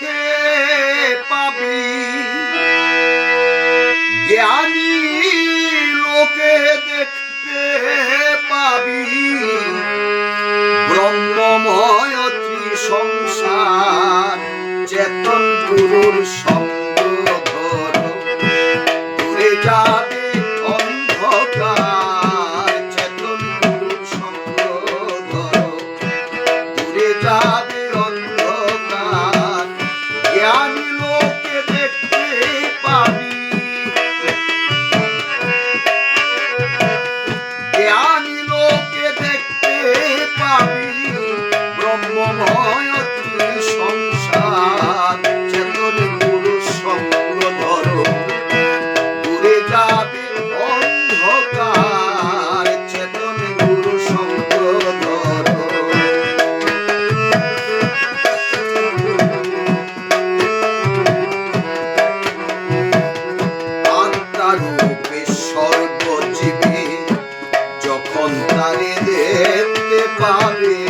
দেখতে পাবি। জ্ঞানী লোকে দেখতে পাবি। ব্রহ্মময় সংসার চেতন গুরুর ব্রহ্মময় সংসার, চেতন গুরু সঙ্গ ধরো। দূরে যাবে অন্ধকার, চেতন গুরু সঙ্গ ধরো। আত্মারূপে সর্বজীবী, যখন তারে দেখতে পাবে